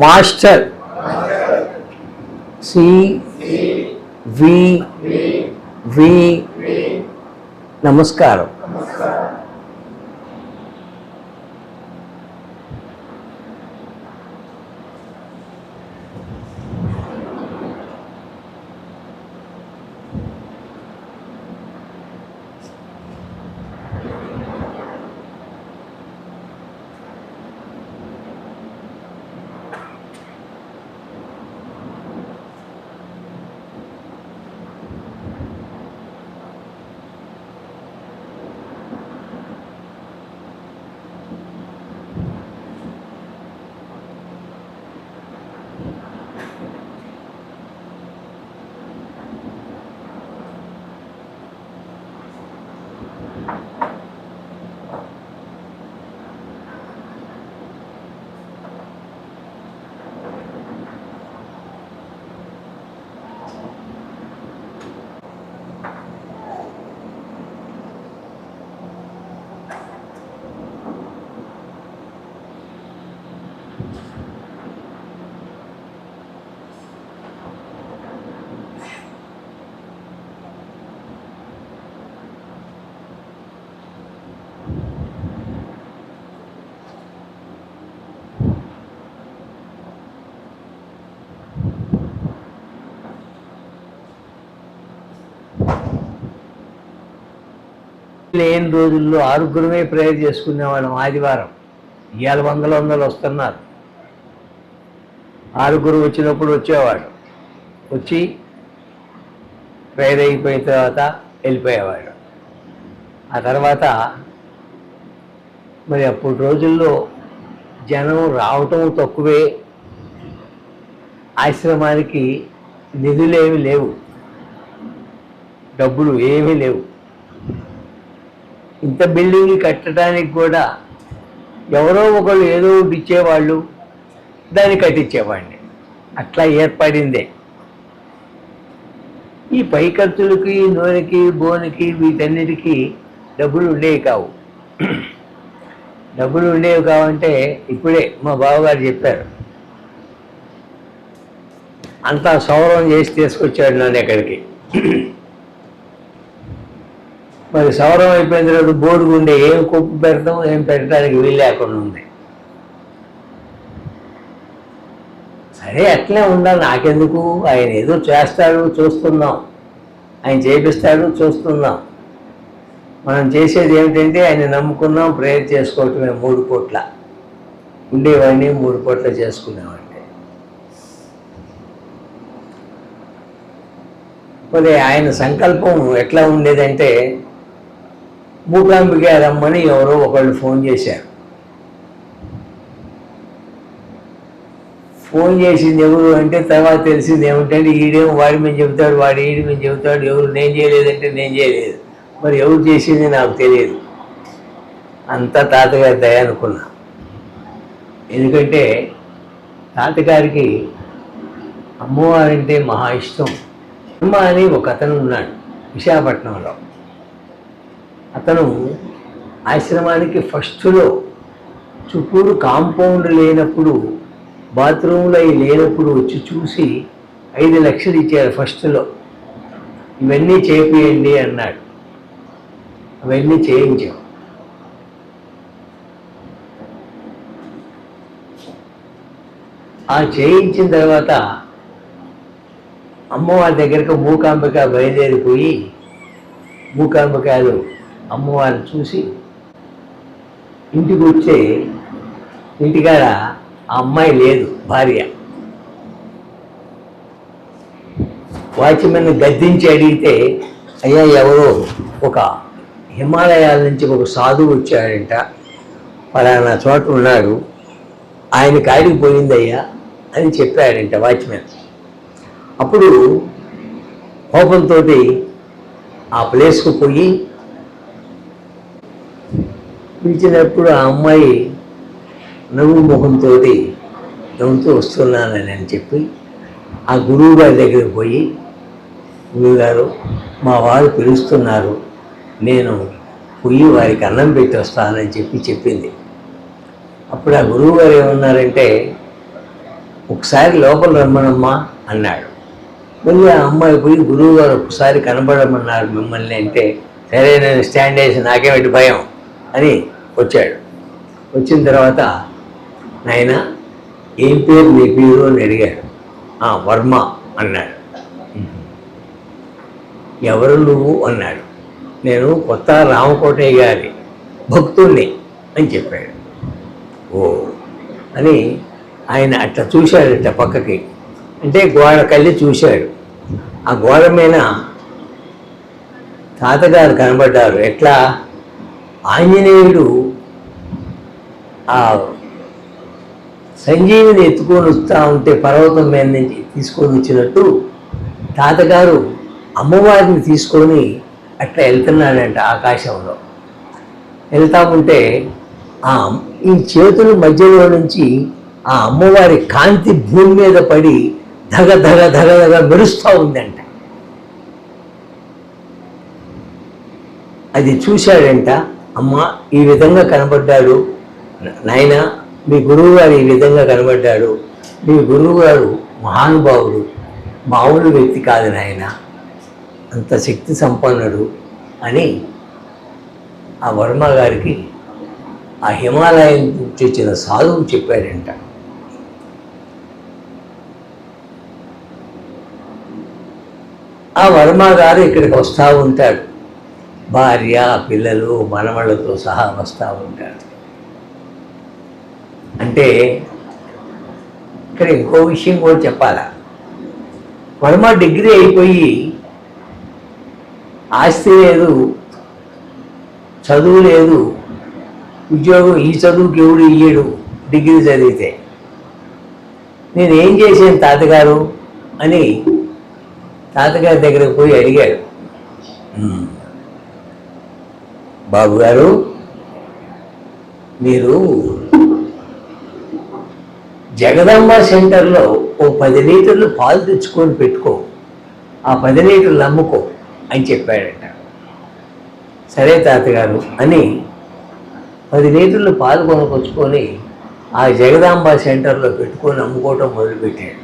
Master. C. వి. వి. నమస్కారం. లేని రోజుల్లో ఆరుగురమే ప్రేయర్ చేసుకునేవాళ్ళం ఆదివారం. ఇవాళ వందల వందలు వస్తున్నారు. ఆరుగురు వచ్చినప్పుడు వచ్చేవాడు. వచ్చి ప్రేయర్ అయిపోయిన తర్వాత వెళ్ళిపోయేవాడు. ఆ తర్వాత మరి అప్పుడు రోజుల్లో జనం రావటం తక్కువే. ఆశ్రమానికి నిధులేమి లేవు. డబ్బులు ఏమీ లేవు. ఇంత బిల్డింగ్ కట్టడానికి కూడా ఎవరో ఒకళ్ళు ఏదో ఒకటి ఇచ్చేవాళ్ళు దాన్ని కట్టించేవాడిని. అట్లా ఏర్పడిందే. ఈ పై ఖర్చులకి నూనెకి బోనికి వీటన్నిటికీ డబ్బులు ఉండేవి కావు. డబ్బులు ఉండేవి కావంటే ఇప్పుడే మా బావగారు చెప్పారు. అంతా సౌరం చేసి తీసుకొచ్చాడు నన్ను ఎక్కడికి. మరి సౌరం అయిపోయిన తర్వాత బోర్డు ఉండే ఏం కుప్పు పెడతాం ఏం పెట్టడానికి వీలు లేకుండా ఉంది. సరే అట్లే ఉండాలి. నాకెందుకు? ఆయన ఏదో చేస్తాడు చూస్తున్నాం. ఆయన చేపిస్తాడు చూస్తున్నాం. మనం చేసేది ఏమిటంటే ఆయన నమ్ముకున్నాం ప్రేయర్ చేసుకోవటమే మూడు పూట్ల. ఉండేవాడిని మూడు పూట్ల చేసుకునేవాడిని. మరి ఆయన సంకల్పం ఎట్లా ఉండేదంటే మూకాంబిక రమ్మని ఎవరో ఒకళ్ళు ఫోన్ చేశారు. ఫోన్ చేసింది ఎవరు అంటే తర్వాత తెలిసింది ఏమిటంటే ఈడేమో వాడి మీద చెబుతాడు వాడు ఈడి మీద చెబుతాడు ఎవరు నేను చేయలేదంటే నేను చేయలేదు. మరి ఎవరు చేసింది నాకు తెలియదు. అంతా తాతగారి దయ అనుకున్నా. ఎందుకంటే తాతగారికి అమ్మవారంటే మహా ఇష్టం. అమ్మ అని ఒక అతను ఉన్నాడు విశాఖపట్నంలో. అతను ఆశ్రమానికి ఫస్ట్లో చుట్టూరు కాంపౌండ్ లేనప్పుడు బాత్రూంలో అవి లేనప్పుడు వచ్చి చూసి ఐదు లక్షలు ఇచ్చారు ఫస్ట్లో. ఇవన్నీ చేపియండి అన్నాడు. అవన్నీ చేయించాం. ఆ చేయించిన తర్వాత అమ్మవారి దగ్గరకు మూకాంబిక బయలుదేరిపోయి మూకాంబికాలు అమ్మవారిని చూసి ఇంటికి వచ్చే ఇంటికాడ ఆ అమ్మాయి లేదు భార్య. వాచ్మెన్ గద్దించి అడిగితే అయ్యా ఎవరో ఒక హిమాలయాల నుంచి ఒక సాధువు వచ్చాడంట. పలానా చోట ఉన్నాడు. ఆయన కాడికి పోయిందయ్యా అని చెప్పాడంట వాచ్మెన్. అప్పుడు కోపంతో ఆ ప్లేస్కు పోయి పిలిచినప్పుడు ఆ అమ్మాయి నవ్వు ముఖంతో నవ్వుతూ వస్తున్నానని అని చెప్పి ఆ గురువు గారి దగ్గరికి పోయి గురువుగారు మా వారు పిలుస్తున్నారు. నేను పోయి వారికి అన్నం పెట్టి వస్తానని చెప్పి చెప్పింది. అప్పుడు ఆ గురువు గారు ఏమన్నారంటే ఒకసారి లోపల రమ్మనమ్మా అన్నాడు. మళ్ళీ ఆ అమ్మాయి పోయి గురువు గారు ఒకసారి కనబడమన్నారు మిమ్మల్ని అంటే సరే నేను స్టాండ్ వేసి నాకేమిటి భయం? అని వచ్చాడు. వచ్చిన తర్వాత నాయన ఏం పేరు నీ పేరు అని అడిగాడు. "ఆ, వర్మ అన్నాడు. ఎవరు నువ్వు అన్నాడు. నేను కొత్త రామకోటయ్య గారి భక్తుణ్ణి అని చెప్పాడు. ఓ అని ఆయన అట్లా చూశాడట పక్కకి. అంటే గోడ కళ్ళి చూశాడు. ఆ గోడ మీద తాతగారు కనబడ్డారు. ఎట్లా? ఆంజనేయుడు ఆ సంజీవిని ఎత్తుకొని వస్తూ ఉంటే పర్వతం మీద నుంచి తీసుకొని వచ్చినట్టు తాతగారు అమ్మవారిని తీసుకొని అట్లా వెళ్తున్నాడంట ఆకాశంలో. వెళ్తా ఉంటే ఆ ఈ చేతుల మధ్యలో నుంచి ఆ అమ్మవారి కాంతి భూమి మీద పడి ధగ ధగ ధగ ధగ మెరుస్తూ ఉందంట. అది చూశాడంట అమ్మ ఈ విధంగా కనబడ్డాడు. నాయన మీ గురువు గారు ఈ విధంగా కనబడ్డాడు. మీ గురువు గారు మహానుభావుడు. మామూలు వ్యక్తి కాదు నాయన. అంత శక్తి సంపన్నుడు అని ఆ వర్మ గారికి ఆ హిమాలయం నుంచి వచ్చిన సాధువు చెప్పాడంట. ఆ వర్మ గారు ఇక్కడికి వస్తూ ఉంటాడు. భార్య పిల్లలు మనవళ్ళతో సహా వస్తూ ఉంటాడు అంటే ఇక్కడ ఇంకో విషయం కూడా చెప్పాలా? వర్మ డిగ్రీ అయిపోయి ఆస్తి లేదు చదువు లేదు ఉద్యోగం ఈ చదువుకి ఎవడు ఇయ్యడు డిగ్రీ చదివితే. నేను ఏం చేశాను తాతగారు అని తాతగారి దగ్గరకు పోయి అడిగాడు. బాబు గారు మీరు జగదాంబ సెంటర్లో ఓ పది లీటర్లు పాలు తెచ్చుకొని పెట్టుకో ఆ పది లీటర్లు అమ్ముకో అని చెప్పాడట. సరే తాతగారు అని పది లీటర్లు పాలు కొనుకొచ్చుకొని ఆ జగదాంబ సెంటర్లో పెట్టుకొని అమ్ముకోవటం మొదలుపెట్టాడు.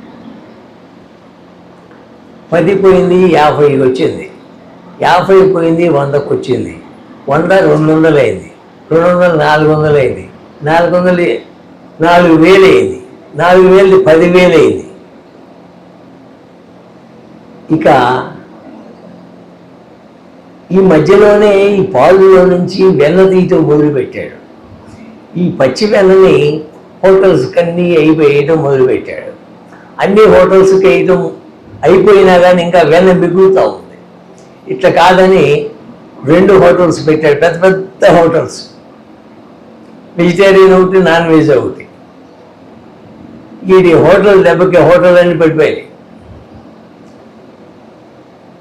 పది పోయింది యాభై వచ్చింది. యాభై పోయింది వందకు వచ్చింది వంద రెండు వందలు అయింది. రెండు వందలు నాలుగు వందలు అయింది. నాలుగు వందలు నాలుగు వేలు అయింది. నాలుగు వేలు పదివేలు అయింది. ఇక ఈ మధ్యలోనే ఈ పాలులో నుంచి వెన్న తీయటం మొదలుపెట్టాడు. ఈ పచ్చి వెన్నని హోటల్స్కి కన్నీ అయిపోయేయటం మొదలుపెట్టాడు. అన్ని హోటల్స్కి వేయటం అయిపోయినా కానీ ఇంకా వెన్న మిగులుతూ ఉంది. ఇట్లా కాదని రెండు హోటల్స్ పెట్టాడు పెద్ద పెద్ద హోటల్స్. వెజిటేరియన్ ఒకటి నాన్ వెజ్ ఒకటి. ఇది హోటల్ దెబ్బకి హోటల్ అన్ని పడిపోయాయి.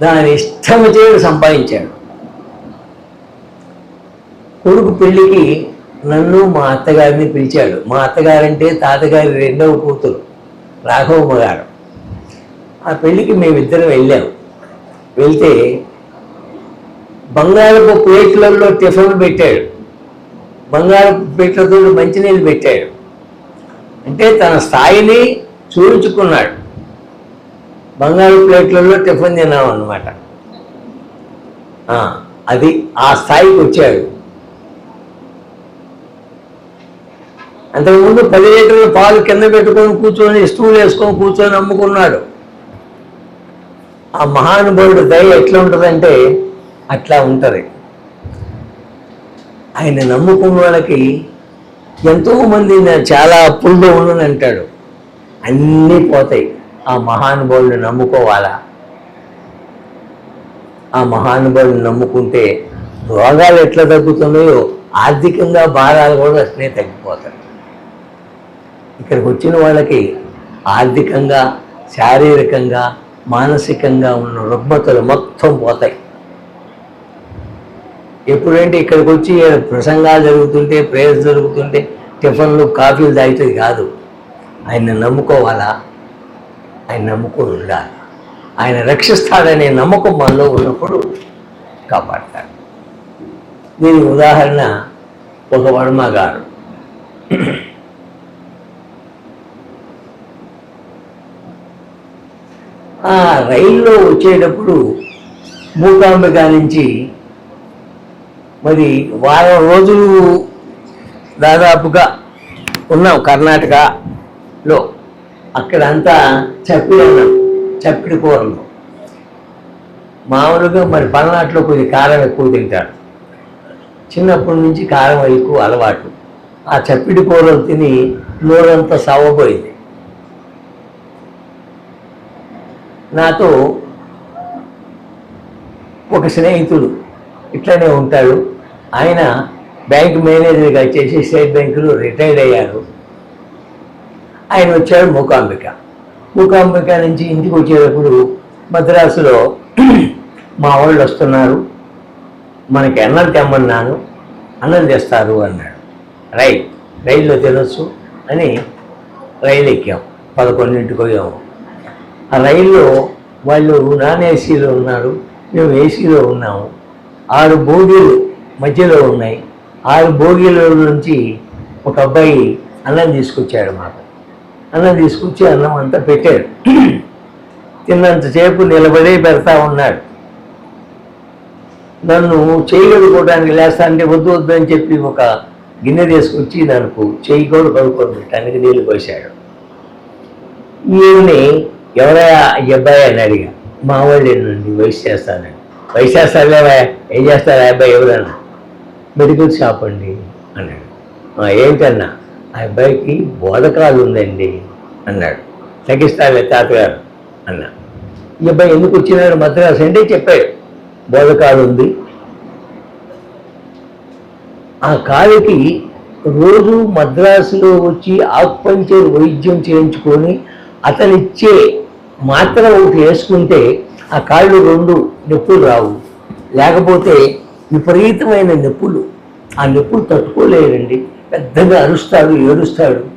దాని ఇష్టం చేయడు సంపాదించాడు. కొడుకు పెళ్ళికి నన్ను మా అత్తగారిని పిలిచాడు. మా అత్తగారంటే తాతగారి రెండవ కూతురు రాఘవమ్మ గారు. ఆ పెళ్ళికి మేమిద్దరం వెళ్ళాము వెళ్తే బంగారపు ప్లేట్లలో టిఫిన్ పెట్టాడు. బంగారపు ప్లేట్లతో మంచినీళ్ళు పెట్టాడు. అంటే తన స్థాయిని చూపించుకున్నాడు బంగారు ప్లేట్లలో టిఫిన్ తిన్నాం అనమాట అది ఆ స్థాయికి వచ్చాడు. అంతకుముందు పది లీటర్ల పాలు కింద పెట్టుకొని కూర్చొని స్టూలు వేసుకొని కూర్చొని అమ్ముకున్నాడు. ఆ మహానుభావుడు దయ ఎట్లా ఉంటుందంటే అట్లా ఉంటుంది. ఆయన నమ్ముకున్న వాళ్ళకి ఎంతోమంది చాలా అప్పుల్లో ఉన్నాను అంటాడు. అన్నీ పోతాయి. ఆ మహానుభావుడిని నమ్ముకోవాలా? ఆ మహానుభావుడిని నమ్ముకుంటే రోగాలు ఎట్లా తగ్గుతున్నాయో ఆర్థికంగా భారాలు కూడా అట్లనే తగ్గిపోతాయి. ఇక్కడికి వచ్చిన వాళ్ళకి ఆర్థికంగా శారీరకంగా మానసికంగా ఉన్న రుగ్మతలు మొత్తం పోతాయి. ఎప్పుడంటే ఇక్కడికి వచ్చి ప్రసంగాలు జరుగుతుంటే ప్రేయర్స్ జరుగుతుంటే టిఫిన్లు కాఫీలు తాగితే కాదు. ఆయన నమ్ముకోవాలా? ఆయన నమ్ముకొని ఉండాలి ఆయన రక్షిస్తాడనే నమ్మకం మనలో ఉన్నప్పుడు కాపాడతాడు. దీనికి ఉదాహరణ ఒక వర్మగారు ఆ రైల్లో వచ్చేటప్పుడు మూకాంబిక నుంచి మరి వారం రోజులు దాదాపుగా ఉన్నాం కర్ణాటకలో. అక్కడంతా చప్పిడి అన్నాం చప్పిడి కూరలు. మామూలుగా మరి పల్నాటిలో కొద్ది కారం ఎక్కువ తింటారు. చిన్నప్పటి నుంచి కారం ఎక్కువ అలవాటు. ఆ చప్పిడి కూరలు తిని నోరంతా సవ్వబోయింది. నాతో ఒక స్నేహితుడు ఇట్లనే ఉంటాడు. ఆయన బ్యాంక్ మేనేజర్గా చేసి స్టేట్ బ్యాంకులో రిటైర్డ్ అయ్యారు. ఆయన వచ్చాడు మూకాంబిక. మూకాంబిక నుంచి ఇంటికి వచ్చేటప్పుడు మద్రాసులో మా వాళ్ళు వస్తున్నారు. మనకి అన్నం తెమ్మన్నాను అన్నం తెస్తారు అన్నాడు. రైట్ రైల్లో తినొచ్చు అని రైలు ఎక్కాం. పదకొండింటికి పోయాము ఆ రైల్లో వాళ్ళు నాన్ ఏసీలో ఉన్నారు. మేము ఏసీలో ఉన్నాము. ఆరు బోగీలు మధ్యలో ఉన్నాయి. ఆరు భోగిల నుంచి ఒక అబ్బాయి అన్నం తీసుకొచ్చాడు మాకు అన్నం తీసుకొచ్చి అన్నం అంతా పెట్టాడు. తిన్నంతసేపు నిలబడే పెడతా ఉన్నాడు. నన్ను చేయి కడుక్కోవడానికి లేస్తా అంటే వద్దు వద్దు అని చెప్పి ఒక గిన్నె తీసుకొచ్చి నాకు చేయి కూడా కడుక్కొని పెట్టడానికి నీళ్ళు పోసాడు ఈయన్ని ఎవరయ్యా ఈ అబ్బాయి అని అడిగా. మా వాళ్ళు ఏంటండి వయసు చేస్తానండి వయసు చేస్తారులేవా ఏం చేస్తారా అబ్బాయి ఎవరన్నా మెడికల్ షాప్ అండి. అన్నాడు. "ఆ, ఏంటన్నా? ఆ అబ్బాయికి బోధకాలు ఉందండి అన్నాడు. తగ్గిస్తాలే తాతగారు అన్నా. ఈ అబ్బాయి ఎందుకు వచ్చినాడు మద్రాసు అంటే చెప్పాడు. బోధకాలు ఉంది. ఆ కాలుకి రోజు మద్రాసులో వచ్చి ఆకుపంచర్ వైద్యం చేయించుకొని అతనిచ్చే మాత్ర ఒకటి వేసుకుంటే ఆ కాళ్ళు రెండు నొప్పులు రావు. లేకపోతే విపరీతమైన నొప్పులు. ఆ నొప్పులు తట్టుకోలేరండి. పెద్దగా అరుస్తాడు ఏడుస్తాడు.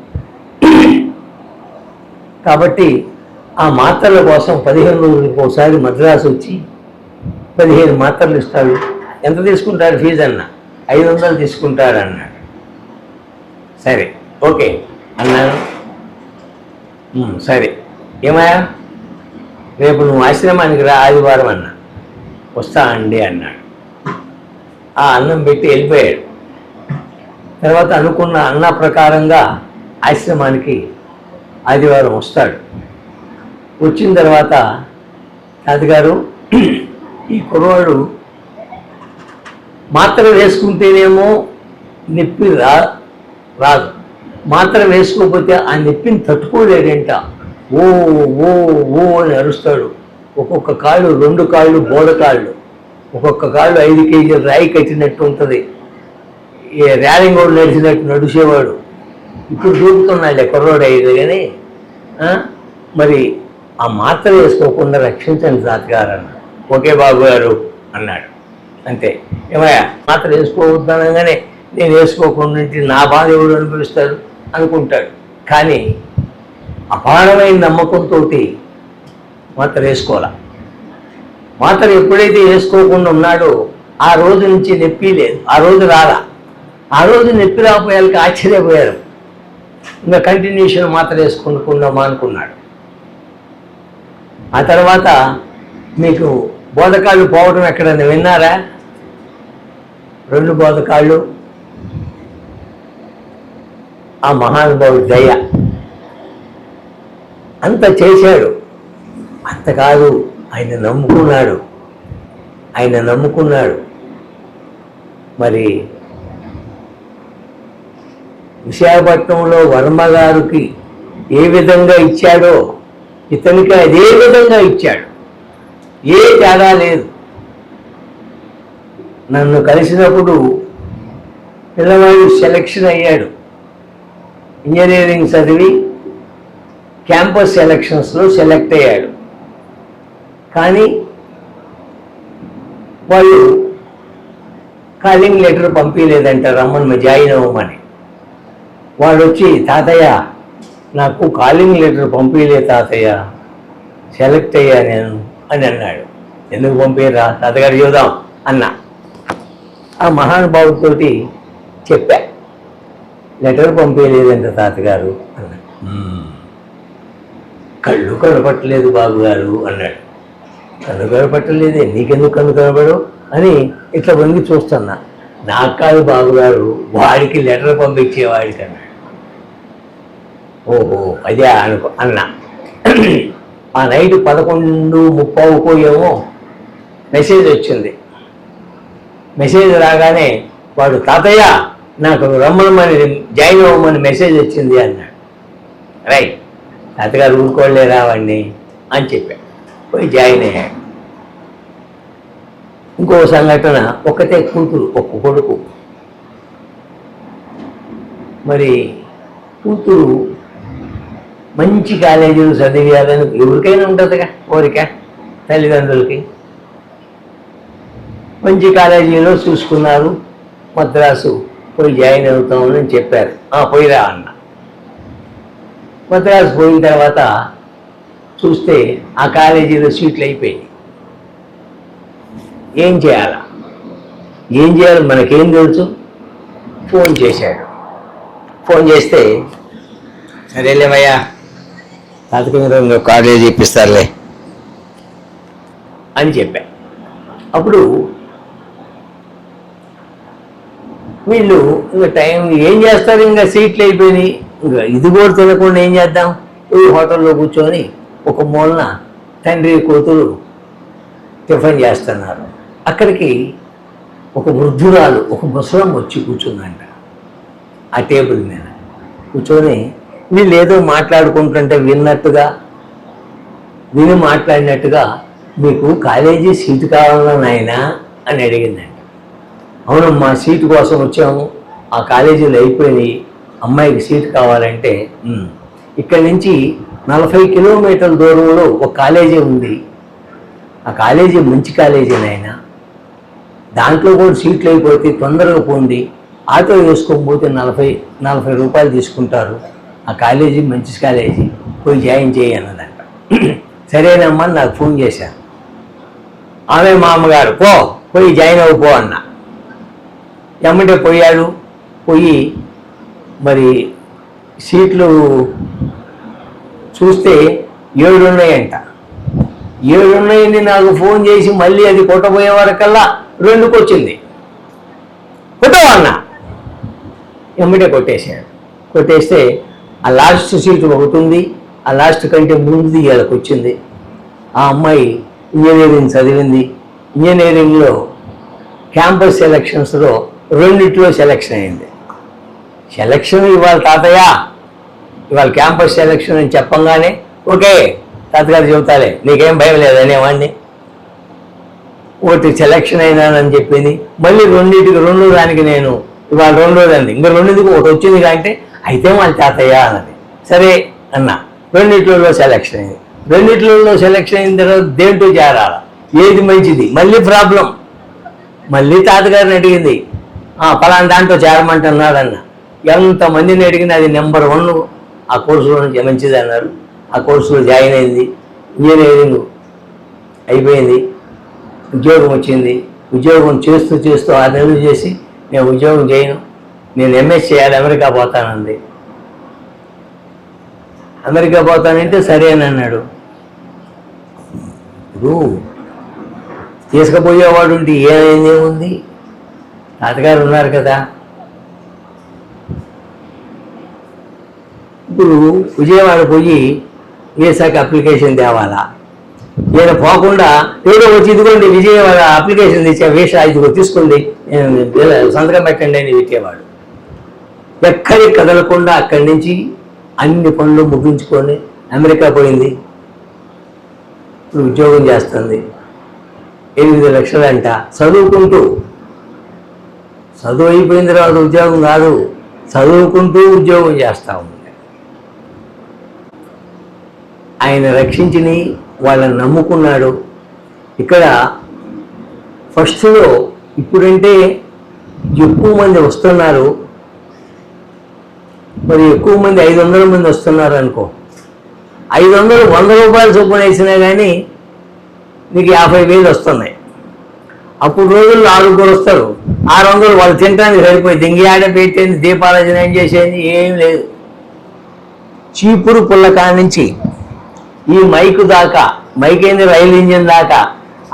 కాబట్టి ఆ మాత్రల కోసం పదిహేను రోజులకు ఒకసారి మద్రాసు వచ్చి పదిహేను మాత్రలు ఇస్తాడు. ఎంత తీసుకుంటాడు ఫీజు అన్న? ఐదు వందలు తీసుకుంటాడు అన్నాడు. సరే ఓకే అన్నాను సరే. ఏమయ్యా? రేపు నువ్వు ఆశ్రమానికి రా ఆదివారం అన్నా. వస్తా అండి అన్నాడు. ఆ అన్నం పెట్టి వెళ్ళిపోయాడు. తర్వాత అనుకున్న అన్న ప్రకారంగా ఆశ్రమానికి ఆదివారం వస్తాడు. వచ్చిన తర్వాత తాతగారు ఈ కుర్రవాడు మాత్ర వేసుకుంటేనేమో నొప్పి రా రాదు. మాత్ర వేసుకోకపోతే ఆ నొప్పిని తట్టుకోలేడంట. ఓ ఓ ఓ అని అరుస్తాడు. ఒక్కొక్క కాళ్ళు రెండు కాళ్ళు బోధ కాళ్ళు ఒక్కొక్క కాళ్ళు ఐదు కేజీలు రాయి కట్టినట్టు ఉంటుంది. ఈ ర్యాలింగ్ కూడా నడిచినట్టు నడిచేవాడు. ఇప్పుడు దూకుతున్నాడులే కుర్రోడు అయ్యేది కానీ మరి ఆ మాత్ర వేసుకోకుండా రక్షించండి తాతగారు ఓకే బాబు గారు అన్నాడు. అంతే. ఏమయ్యా మాత్ర వేసుకోవద్దనగానే నేను వేసుకోకుండా ఉంటే నా బాధ ఎవడు అనుభవిస్తాడు అనుకుంటాడు. కానీ అపారమైన నమ్మకంతో మాత్ర వేసుకోవాలి? మాత్రం ఎప్పుడైతే వేసుకోకుండా ఉన్నాడో ఆ రోజు నుంచి నొప్పి లేదు. ఆ రోజు రాలా. ఆ రోజు నొప్పి రాకపోయాలకి ఆశ్చర్యపోయారు. ఇంకా కంటిన్యూషన్ మాత్రం వేసుకుంటుకుందామా అనుకున్నాడు. ఆ తర్వాత మీకు బోధకాళ్ళు పోవడం ఎక్కడైనా విన్నారా? రెండు బోధకాళ్ళు. ఆ మహానుభావుడు దయ. అంత చేశాడు. అంత కాదు. ఆయన నమ్ముకున్నాడు. ఆయన నమ్ముకున్నాడు. మరి విశాఖపట్నంలో వర్మ గారికి ఏ విధంగా ఇచ్చాడో ఇతనికి అదే విధంగా ఇచ్చాడు. ఏ తేడా లేదు. నన్ను కలిసినప్పుడు పిల్లవాడు సెలక్షన్ అయ్యాడు. ఇంజనీరింగ్ చదివి క్యాంపస్ సెలక్షన్స్లో సెలెక్ట్ అయ్యాడు. కానీ వాళ్ళు కాలింగ్ లెటర్ పంపించలేదంట రమ్మని జాయిన్ అవ్వమని. వాడు వచ్చి తాతయ్య నాకు కాలింగ్ లెటర్ పంపించలే తాతయ్య సెలెక్ట్ అయ్యా నేను అని అన్నాడు. ఎందుకు పంపించరా తాతగారు చూద్దాం అన్నా. ఆ మహానుభావుడితోటి చెప్పా. లెటర్ పంపించలేదంట తాతగారు అన్నా. కళ్ళు కనపట్టలేదు బాబు గారు అన్నాడు. కళ్ళు కనపట్టలేదే నీకెందుకు కళ్ళు అని ఇట్లా వంగి చూస్తున్నా. నాకు కాదు బాబుగారు వాడికి లెటర్ పంపించేవాడికి అన్నాడు ఓహో అదే అనుకో అన్న. ఆ నైట్ పదకొండు ముప్పావుకో ఏమో మెసేజ్ వచ్చింది. మెసేజ్ రాగానే వాడు తాతయ్య నాకు రమ్మనమని జాయిన్ అవ్వమని మెసేజ్ వచ్చింది అన్నాడు. రైట్ తాతగారు ఊరుకోలేరా వాడిని? అని చెప్పాడు. పోయి జాయిన్ అయ్యాడు ఇంకో సంఘటన ఒకటే కూతురు ఒక్క కొడుకు. మరి కూతురు మంచి కాలేజీలు చదివేయాలని ఎవరికైనా ఉంటుందిగా కోరిక తల్లిదండ్రులకి. మంచి కాలేజీలో చూసుకున్నారు మద్రాసు పోయి జాయిన్ అవుతామని చెప్పారు. "ఆ, పోయిరా అన్న. మద్రాసు పోయిన తర్వాత చూస్తే ఆ కాలేజీలో సీట్లు అయిపోయాయి. ఏం చేయాలా? ఏం చేయాలి మనకేం తెలుసు? ఫోన్ చేశాడు. ఫోన్ చేస్తే సరేలేవయ్యా తాతకంగా కాలేజీ ఇప్పిస్తారులే. అని చెప్పా. అప్పుడు వీళ్ళు ఇంకా టైం ఏం చేస్తారు? ఇంకా సీట్లు అయిపోయినాయి. ఇంకా ఇది కూడా తినకుండా ఏం చేద్దాం? ఈ హోటల్లో కూర్చొని ఒక మూలన తండ్రి కూతురు టిఫిన్ చేస్తున్నారు. అక్కడికి ఒక వృద్ధురాలు ఒక ముసలం వచ్చి కూర్చుందంట. ఆ టేబుల్ మీద కూర్చొని వీళ్ళు ఏదో మాట్లాడుకుంటుంటే విన్నట్టుగా విని మాట్లాడినట్టుగా మీకు కాలేజీ సీటు కావాలా నాయనా అని అడిగిందంట. మా సీటు కోసం వచ్చాము. ఆ కాలేజీలో అయిపోయి అమ్మాయికి సీటు కావాలంటే ఇక్కడి నుంచి నలభై కిలోమీటర్ల దూరంలో ఒక కాలేజీ ఉంది. ఆ కాలేజీ మంచి కాలేజీ నాయన. దాంట్లో కూడా సీట్లు అయిపోతే తొందరగా పోండి. ఆటో వేసుకోకపోతే నలభై నలభై రూపాయలు తీసుకుంటారు. ఆ కాలేజీ మంచి కాలేజీ. పోయి జాయిన్ చేయి అన్నదంట సరేనమ్మా నాకు ఫోన్ చేశాను ఆమె మా అమ్మగారు పో పోయి జాయిన్ అవ్వపో అన్న. ఎమ్మటే పోయాడు. పోయి మరి సీట్లు చూస్తే ఏడు ఉన్నాయంట ఏడు ఉన్నాయని నాకు ఫోన్ చేసి మళ్ళీ అది కొట్టబోయే వరకల్లా రెండుకు వచ్చింది కొట్టవన్నా అన్న? ఎమ్మటే కొట్టేశాడు. కొట్టేస్తే ఆ లాస్ట్ సీటు ఒకటి ఉంది ఆ లాస్ట్ కంటే ముందు ఇళ్ళకి వచ్చింది ఆ అమ్మాయి ఇంజనీరింగ్ చదివింది. ఇంజనీరింగ్లో క్యాంపస్ సెలక్షన్స్లో రెండిట్లో సెలక్షన్ అయింది. సెలక్షన్ ఇవాళ తాతయ్య. ఇవాళ క్యాంపస్ సెలక్షన్ అని చెప్పంగానే ఓకే తాతగారు చెబుతాలే నీకేం భయం లేదు? అనేవాడిని ఒకటి సెలక్షన్ అయినానని చెప్పింది. మళ్ళీ రెండింటికి రెండో దానికి నేను ఇవాళ రెండో దాన్ని ఇంకా రెండింటికి ఒకటి వచ్చింది అంటే అయితే వాళ్ళ తాతయ్య అన్నది. సరే అన్న. రెండిట్లలో సెలక్షన్ అయింది. రెండిట్లలో సెలక్షన్ అయిన తర్వాత దేంట్లో చేరాల? ఏది మంచిది? మళ్ళీ ప్రాబ్లం మళ్ళీ తాతగారిని అడిగింది. "ఆ, పలానా దాంట్లో చేరమంటున్నాడన్న. ఎంతమందిని అడిగినా అది నెంబర్ వన్ ఆ కోర్సులో నుంచి మంచిది అన్నారు. ఆ కోర్సులో జాయిన్ అయింది. ఇంజనీరింగ్ అయిపోయింది. ఉద్యోగం వచ్చింది. ఉద్యోగం చేస్తూ చేస్తూ ఆరు నెలలు చేసి నేను ఉద్యోగం చేయను. నేను ఎంఎస్ చేయాలి. అమెరికా పోతానంది. అమెరికా పోతానంటే సరే అని అన్నాడు. ఇప్పుడు తీసుకుపోయేవాడు ఉంటే ఏమైందేముంది తాతగారు ఉన్నారు కదా. ఇప్పుడు విజయవాడ పోయి వీసాకి అప్లికేషన్ తేవాలా? నేను పోకుండా ఏదో వచ్చి ఇదిగోండి విజయవాడ అప్లికేషన్ తెచ్చా వీసా ఇదిగో తీసుకోండి నేను సంతకం పెట్టండి అని పెట్టేవాడు ఎక్కడికి కదలకుండా అక్కడి నుంచి అన్ని పనులు ముగించుకొని అమెరికా పోయింది. ఇప్పుడు ఉద్యోగం చేస్తుంది. ఎనిమిది లక్షలంట. చదువుకుంటూ. చదువు అయిపోయిన తర్వాత ఉద్యోగం కాదు. చదువుకుంటూ ఉద్యోగం చేస్తూ ఉంది ఆయన రక్షించిని వాళ్ళని నమ్ముకున్నాడు. ఇక్కడ ఫస్ట్లో ఇప్పుడంటే ఎక్కువ మంది వస్తున్నారు. మరి ఎక్కువ మంది ఐదు వందల మంది వస్తున్నారు అనుకో. ఐదు వందలు వంద రూపాయలు చొప్పున వేసినా కానీ నీకు యాభై వేలు వస్తున్నాయి. అప్పుడు రోజుల్లో ఆరుగురు వస్తారు. ఆరు వందలు వాళ్ళు తినడానికి సరిపోయి దింగి ఆడ పెట్టేది దీపారాజన ఏం చేసేది ఏం లేదు. చీపురు పుల్ల కాడ నుంచి ఈ మైకు దాకా మైక్ ఏంది? రైలు ఇంజిన్ దాకా.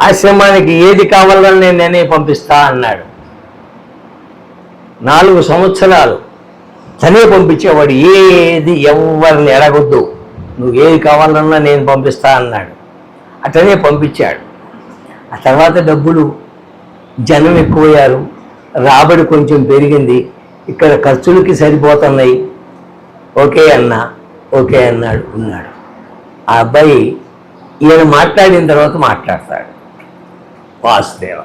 ఆశ్రమానికి ఏది కావాలని నేను నేనే పంపిస్తా అన్నాడు. నాలుగు సంవత్సరాలు తనే పంపించేవాడు. ఏది ఎవరిని ఎడగొద్దు నువ్వు ఏది కావాలన్నా నేను పంపిస్తా అన్నాడు. అతనే పంపించాడు. ఆ తర్వాత డబ్బులు జనం ఎక్కువయ్యారు. రాబడి కొంచెం పెరిగింది. ఇక్కడ ఖర్చులకి సరిపోతున్నాయి. ఓకే అన్నా ఓకే అన్నాడు ఉన్నాడు ఆ అబ్బాయి ఈయన మాట్లాడిన తర్వాత మాట్లాడతాడు. వాసుదేవ.